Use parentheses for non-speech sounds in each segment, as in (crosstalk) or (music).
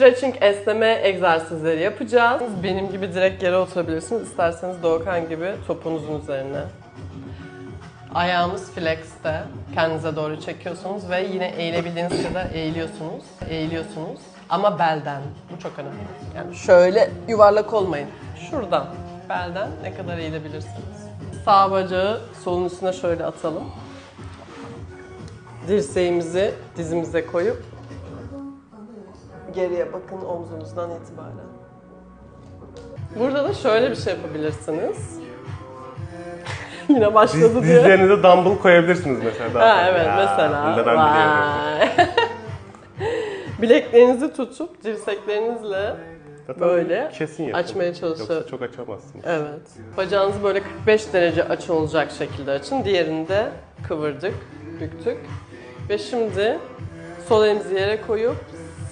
Stretching esneme egzersizleri yapacağız. Benim gibi direkt yere oturabilirsiniz. İsterseniz Doğukan gibi topunuzun üzerine. Ayağımız flex'te. Kendinize doğru çekiyorsunuz ve yine eğilebildiğiniz kadar eğiliyorsunuz. Eğiliyorsunuz. Ama belden. Bu çok önemli. Yani şöyle yuvarlak olmayın. Şuradan. Belden ne kadar eğilebilirsiniz. Sağ bacağı solun üstüne şöyle atalım. Dirseğimizi dizimize koyup geriye bakın omzunuzdan itibaren. Burada da şöyle bir şey yapabilirsiniz. (laughs) Yine Diz, başladı diye. dizlerinize dumbbell koyabilirsiniz mesela. daha Ha sonra. evet Ya, mesela. Bunu da ben biliyorum. (laughs) Bileklerinizi tutup dirseklerinizle Zaten böyle kesin yapın. açmaya çalışın. Yoksa çok açamazsınız. Evet. Bacağınızı böyle 45 derece açı olacak şekilde açın. Diğerini de kıvırdık, büktük. Ve şimdi sol elimizi yere koyup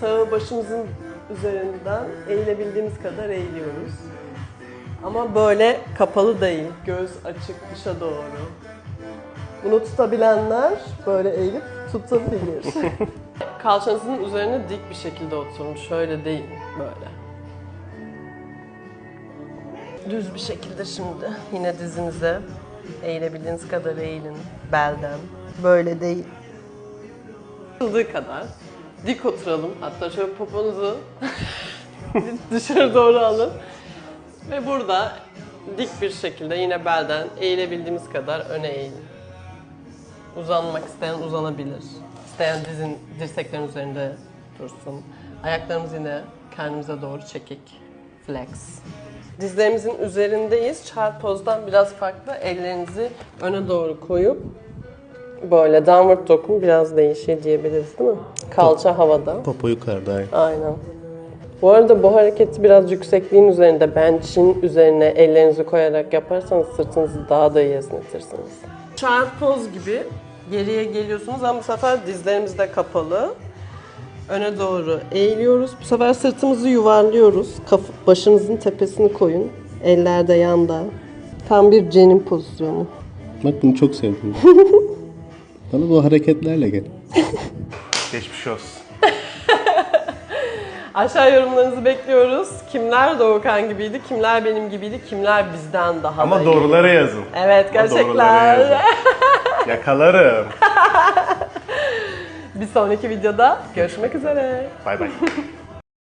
sağ başımızın üzerinden eğilebildiğimiz kadar eğiliyoruz. Ama böyle kapalı değil, göz açık dışa doğru. Bunu tutabilenler böyle eğilip tutabilir. (laughs) Kalçanızın üzerine dik bir şekilde oturun. Şöyle değil, böyle. Düz bir şekilde şimdi yine dizinize eğilebildiğiniz kadar eğilin belden. Böyle değil. Açıldığı kadar dik oturalım. Hatta şöyle poponuzu (laughs) dışarı doğru alın. Ve burada dik bir şekilde yine belden eğilebildiğimiz kadar öne eğilin. Uzanmak isteyen uzanabilir. İsteyen dizin dirseklerin üzerinde dursun. Ayaklarımız yine kendimize doğru çekik. Flex. Dizlerimizin üzerindeyiz. Pose'dan biraz farklı. Ellerinizi öne doğru koyup böyle downward dog'un biraz değişiği diyebiliriz değil mi? Kalça havada. Popo yukarıda. Aynen. Bu arada bu hareketi biraz yüksekliğin üzerinde, bench'in üzerine ellerinizi koyarak yaparsanız sırtınızı daha da iyi esnetirsiniz. Child pose gibi geriye geliyorsunuz ama bu sefer dizlerimiz de kapalı. Öne doğru eğiliyoruz. Bu sefer sırtımızı yuvarlıyoruz. Kaf- başınızın tepesini koyun. Eller de yanda. Tam bir cenin pozisyonu. Bak bunu çok sevdim. (laughs) Bana bu hareketlerle gel. (laughs) Geçmiş olsun. (laughs) Aşağı yorumlarınızı bekliyoruz. Kimler Doğukan gibiydi, kimler benim gibiydi, kimler bizden daha da Ama iyi? doğruları yazın. Evet Ama doğruları gerçekler. yazın. (laughs) Yakalarım. Bir sonraki videoda görüşmek üzere. Bay bay.